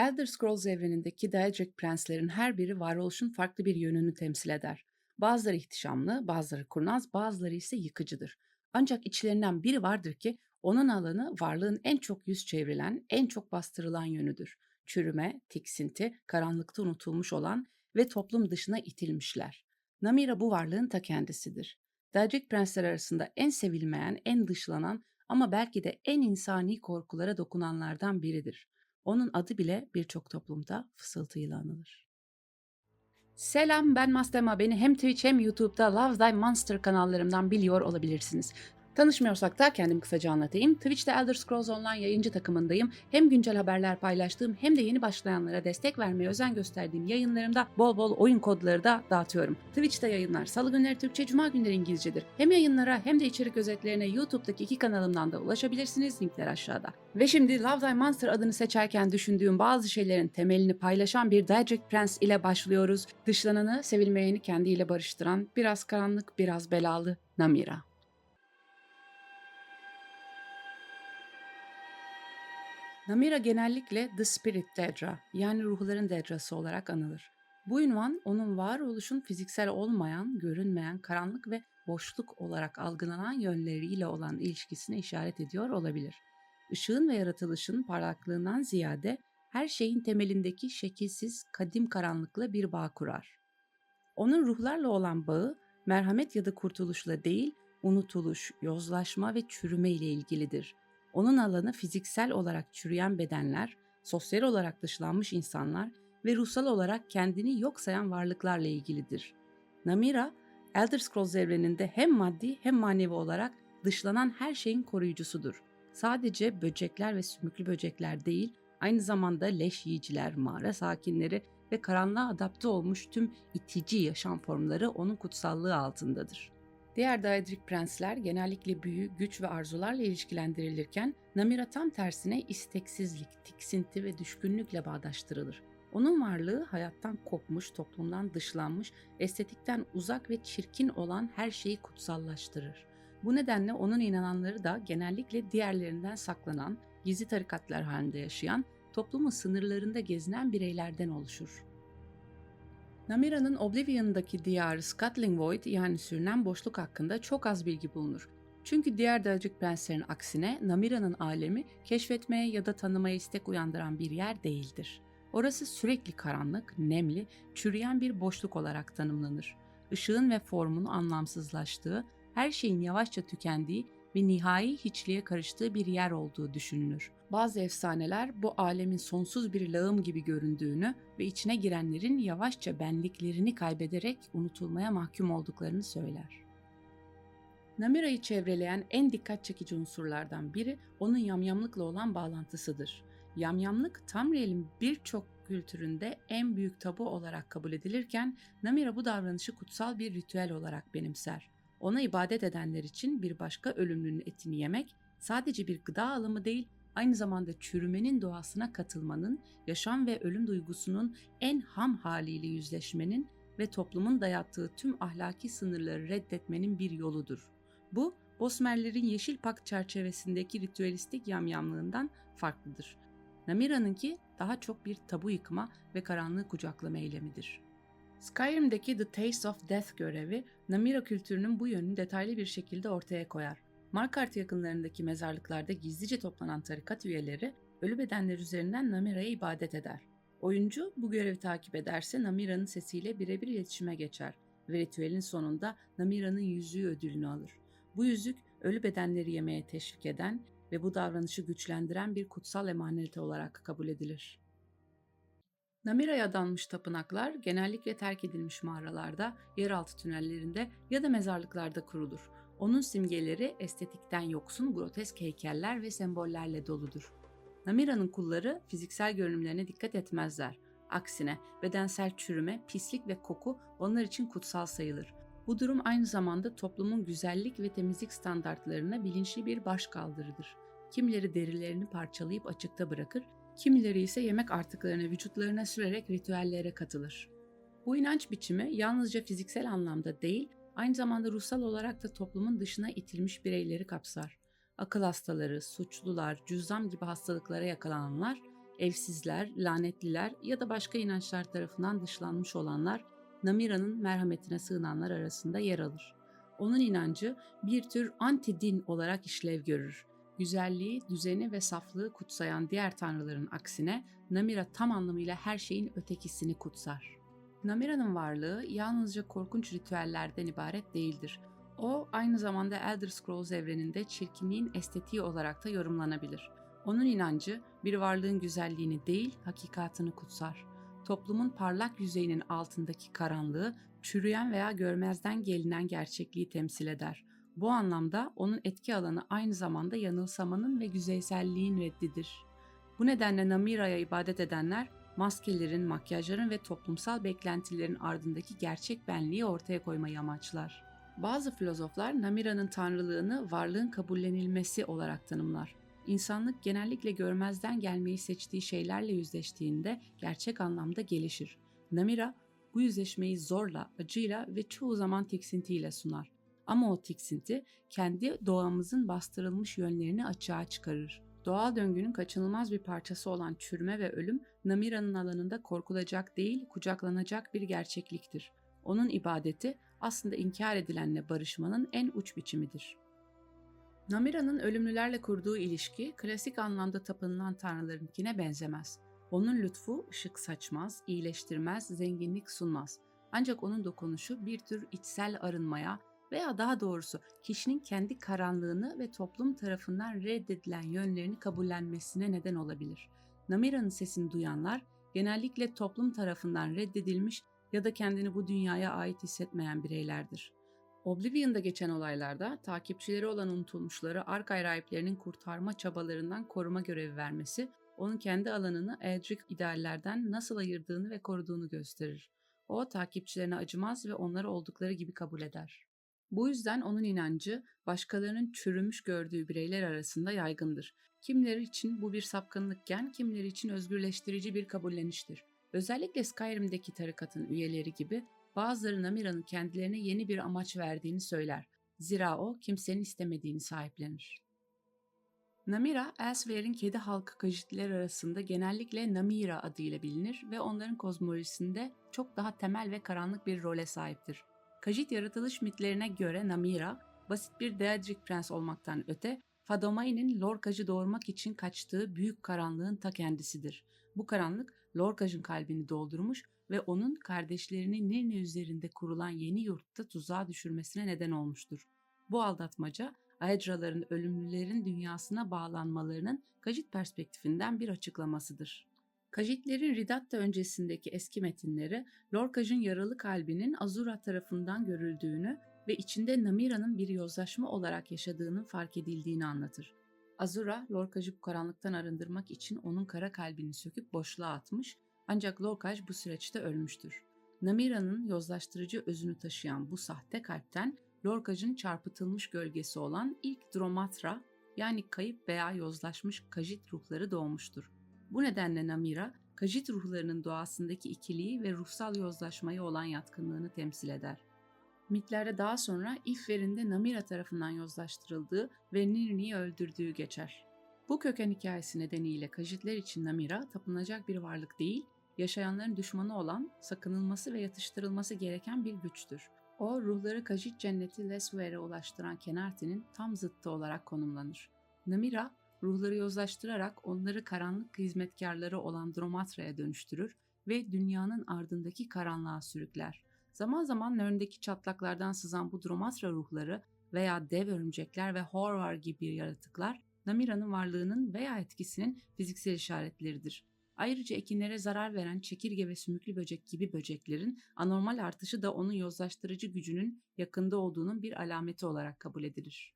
Elder Scrolls evrenindeki Daedric prenslerin her biri varoluşun farklı bir yönünü temsil eder. Bazıları ihtişamlı, bazıları kurnaz, bazıları ise yıkıcıdır. Ancak içlerinden biri vardır ki onun alanı varlığın en çok yüz çevrilen, en çok bastırılan yönüdür. Çürüme, tiksinti, karanlıkta unutulmuş olan ve toplum dışına itilmişler. Namira bu varlığın ta kendisidir. Daedric prensler arasında en sevilmeyen, en dışlanan ama belki de en insani korkulara dokunanlardan biridir. Onun adı bile birçok toplumda fısıltıyla anılır. Selam ben Mastema. Beni hem Twitch hem YouTube'da Love Thy Monster kanallarımdan biliyor olabilirsiniz. Tanışmıyorsak da kendimi kısaca anlatayım. Twitch'te Elder Scrolls Online yayıncı takımındayım. Hem güncel haberler paylaştığım hem de yeni başlayanlara destek vermeye özen gösterdiğim yayınlarımda bol bol oyun kodları da dağıtıyorum. Twitch'te yayınlar salı günleri Türkçe, cuma günleri İngilizcedir. Hem yayınlara hem de içerik özetlerine YouTube'daki iki kanalımdan da ulaşabilirsiniz. Linkler aşağıda. Ve şimdi Love Thy Monster adını seçerken düşündüğüm bazı şeylerin temelini paylaşan bir Daedric Prince ile başlıyoruz. Dışlananı, sevilmeyeni kendiyle barıştıran, biraz karanlık, biraz belalı Namira. Namira genellikle The Spirit Dedra yani ruhların Dedrası olarak anılır. Bu ünvan onun varoluşun fiziksel olmayan, görünmeyen, karanlık ve boşluk olarak algılanan yönleriyle olan ilişkisine işaret ediyor olabilir. Işığın ve yaratılışın parlaklığından ziyade her şeyin temelindeki şekilsiz, kadim karanlıkla bir bağ kurar. Onun ruhlarla olan bağı merhamet ya da kurtuluşla değil, unutuluş, yozlaşma ve çürüme ile ilgilidir. Onun alanı fiziksel olarak çürüyen bedenler, sosyal olarak dışlanmış insanlar ve ruhsal olarak kendini yok sayan varlıklarla ilgilidir. Namira, Elder Scrolls evreninde hem maddi hem manevi olarak dışlanan her şeyin koruyucusudur. Sadece böcekler ve sümüklü böcekler değil, aynı zamanda leş yiyiciler, mağara sakinleri ve karanlığa adapte olmuş tüm itici yaşam formları onun kutsallığı altındadır. Diğer Daedric prensler genellikle büyü, güç ve arzularla ilişkilendirilirken Namira tam tersine isteksizlik, tiksinti ve düşkünlükle bağdaştırılır. Onun varlığı hayattan kopmuş, toplumdan dışlanmış, estetikten uzak ve çirkin olan her şeyi kutsallaştırır. Bu nedenle onun inananları da genellikle diğerlerinden saklanan, gizli tarikatlar halinde yaşayan, toplumun sınırlarında gezinen bireylerden oluşur. Namira'nın Oblivion'daki diyarı Scuttling Void yani sürünen boşluk hakkında çok az bilgi bulunur. Çünkü diğer Daedric prenslerin aksine Namira'nın alemi keşfetmeye ya da tanımaya istek uyandıran bir yer değildir. Orası sürekli karanlık, nemli, çürüyen bir boşluk olarak tanımlanır. Işığın ve formun anlamsızlaştığı, her şeyin yavaşça tükendiği ve nihai hiçliğe karıştığı bir yer olduğu düşünülür. Bazı efsaneler bu alemin sonsuz bir lağım gibi göründüğünü ve içine girenlerin yavaşça benliklerini kaybederek unutulmaya mahkum olduklarını söyler. Namira'yı çevreleyen en dikkat çekici unsurlardan biri onun yamyamlıkla olan bağlantısıdır. Yamyamlık Tamriel'in birçok kültüründe en büyük tabu olarak kabul edilirken Namira bu davranışı kutsal bir ritüel olarak benimser. Ona ibadet edenler için bir başka ölümlünün etini yemek sadece bir gıda alımı değil, aynı zamanda çürümenin doğasına katılmanın, yaşam ve ölüm duygusunun en ham haliyle yüzleşmenin ve toplumun dayattığı tüm ahlaki sınırları reddetmenin bir yoludur. Bu, Bosmerlerin Yeşil Pakt çerçevesindeki ritüelistik yamyamlığından farklıdır. Namira'nınki daha çok bir tabu yıkma ve karanlığı kucaklama eylemidir. Skyrim'deki The Taste of Death görevi, Namira kültürünün bu yönünü detaylı bir şekilde ortaya koyar. Markart yakınlarındaki mezarlıklarda gizlice toplanan tarikat üyeleri ölü bedenler üzerinden Namira'ya ibadet eder. Oyuncu bu görevi takip ederse Namira'nın sesiyle birebir iletişime geçer ve ritüelin sonunda Namira'nın yüzüğü ödülünü alır. Bu yüzük ölü bedenleri yemeye teşvik eden ve bu davranışı güçlendiren bir kutsal emanet olarak kabul edilir. Namira'ya adanmış tapınaklar genellikle terk edilmiş mağaralarda, yeraltı tünellerinde ya da mezarlıklarda kurulur. Onun simgeleri estetikten yoksun grotesk heykeller ve sembollerle doludur. Namira'nın kulları fiziksel görünümlerine dikkat etmezler. Aksine bedensel çürüme, pislik ve koku onlar için kutsal sayılır. Bu durum aynı zamanda toplumun güzellik ve temizlik standartlarına bilinçli bir başkaldırıdır. Kimileri derilerini parçalayıp açıkta bırakır, kimileri ise yemek artıklarını vücutlarına sürerek ritüellere katılır. Bu inanç biçimi yalnızca fiziksel anlamda değil, aynı zamanda ruhsal olarak da toplumun dışına itilmiş bireyleri kapsar. Akıl hastaları, suçlular, cüzzam gibi hastalıklara yakalananlar, evsizler, lanetliler ya da başka inançlar tarafından dışlanmış olanlar Namira'nın merhametine sığınanlar arasında yer alır. Onun inancı bir tür anti-din olarak işlev görür. Güzelliği, düzeni ve saflığı kutsayan diğer tanrıların aksine Namira tam anlamıyla her şeyin ötekisini kutsar. Namira'nın varlığı yalnızca korkunç ritüellerden ibaret değildir. O aynı zamanda Elder Scrolls evreninde çirkinliğin estetiği olarak da yorumlanabilir. Onun inancı bir varlığın güzelliğini değil, hakikatını kutsar. Toplumun parlak yüzeyinin altındaki karanlığı, çürüyen veya görmezden gelinen gerçekliği temsil eder. Bu anlamda onun etki alanı aynı zamanda yanılsamanın ve güzeyselliğin reddidir. Bu nedenle Namira'ya ibadet edenler maskelerin, makyajların ve toplumsal beklentilerin ardındaki gerçek benliği ortaya koymayı amaçlar. Bazı filozoflar Namira'nın tanrılığını varlığın kabullenilmesi olarak tanımlar. İnsanlık genellikle görmezden gelmeyi seçtiği şeylerle yüzleştiğinde gerçek anlamda gelişir. Namira bu yüzleşmeyi zorla, acıyla ve çoğu zaman tiksintiyle sunar. Ama o tiksinti kendi doğamızın bastırılmış yönlerini açığa çıkarır. Doğal döngünün kaçınılmaz bir parçası olan çürüme ve ölüm, Namira'nın alanında korkulacak değil, kucaklanacak bir gerçekliktir. Onun ibadeti aslında inkar edilenle barışmanın en uç biçimidir. Namira'nın ölümlülerle kurduğu ilişki klasik anlamda tapınılan tanrılarınkine benzemez. Onun lütfu ışık saçmaz, iyileştirmez, zenginlik sunmaz. Ancak onun dokunuşu bir tür içsel arınmaya veya daha doğrusu kişinin kendi karanlığını ve toplum tarafından reddedilen yönlerini kabullenmesine neden olabilir. Namira'nın sesini duyanlar genellikle toplum tarafından reddedilmiş ya da kendini bu dünyaya ait hissetmeyen bireylerdir. Oblivion'da geçen olaylarda takipçileri olan unutulmuşları Arkay rahiplerinin kurtarma çabalarından koruma görevi vermesi, onun kendi alanını Eldrick ideallerden nasıl ayırdığını ve koruduğunu gösterir. O takipçilerine acımaz ve onları oldukları gibi kabul eder. Bu yüzden onun inancı başkalarının çürümüş gördüğü bireyler arasında yaygındır. Kimleri için bu bir sapkınlıkken kimleri için özgürleştirici bir kabulleniştir. Özellikle Skyrim'deki tarikatın üyeleri gibi bazıları Namira'nın kendilerine yeni bir amaç verdiğini söyler. Zira o kimsenin istemediğini sahiplenir. Namira, Elsewhere'in kedi halkı kajitler arasında genellikle Namira adıyla bilinir ve onların kozmolojisinde çok daha temel ve karanlık bir role sahiptir. Kajit yaratılış mitlerine göre Namira, basit bir Daedric prens olmaktan öte, Fadomai'nin Lorkaj'ı doğurmak için kaçtığı büyük karanlığın ta kendisidir. Bu karanlık Lorkaj'ın kalbini doldurmuş ve onun kardeşlerini Nirne üzerinde kurulan yeni yurtta tuzağa düşürmesine neden olmuştur. Bu aldatmaca, Aedraların ölümlülerin dünyasına bağlanmalarının Kajit perspektifinden bir açıklamasıdır. Kajitlerin Ridatta öncesindeki eski metinleri, Lorkaj'ın yaralı kalbinin Azura tarafından görüldüğünü ve içinde Namira'nın bir yozlaşma olarak yaşadığının fark edildiğini anlatır. Azura, Lorkaj'ı bu karanlıktan arındırmak için onun kara kalbini söküp boşluğa atmış ancak Lorkaj bu süreçte ölmüştür. Namira'nın yozlaştırıcı özünü taşıyan bu sahte kalpten Lorkaj'ın çarpıtılmış gölgesi olan ilk Dromatra yani kayıp veya yozlaşmış Kajit ruhları doğmuştur. Bu nedenle Namira, Kajit ruhlarının doğasındaki ikiliği ve ruhsal yozlaşmayı olan yatkınlığını temsil eder. Mitlerde daha sonra İfver'in de Namira tarafından yozlaştırıldığı ve Nirni'yi öldürdüğü geçer. Bu köken hikayesi nedeniyle Kajitler için Namira tapınacak bir varlık değil, yaşayanların düşmanı olan, sakınılması ve yatıştırılması gereken bir güçtür. O, ruhları Kajit cenneti Lesver'e ulaştıran Kenarti'nin tam zıttı olarak konumlanır. Namira, ruhları yozlaştırarak onları karanlık hizmetkarları olan Dromatra'ya dönüştürür ve dünyanın ardındaki karanlığa sürükler. Zaman zaman önündeki çatlaklardan sızan bu Dromatra ruhları veya dev örümcekler ve Horror gibi yaratıklar Namira'nın varlığının veya etkisinin fiziksel işaretleridir. Ayrıca ekinlere zarar veren çekirge ve sümüklü böcek gibi böceklerin anormal artışı da onun yozlaştırıcı gücünün yakında olduğunun bir alameti olarak kabul edilir.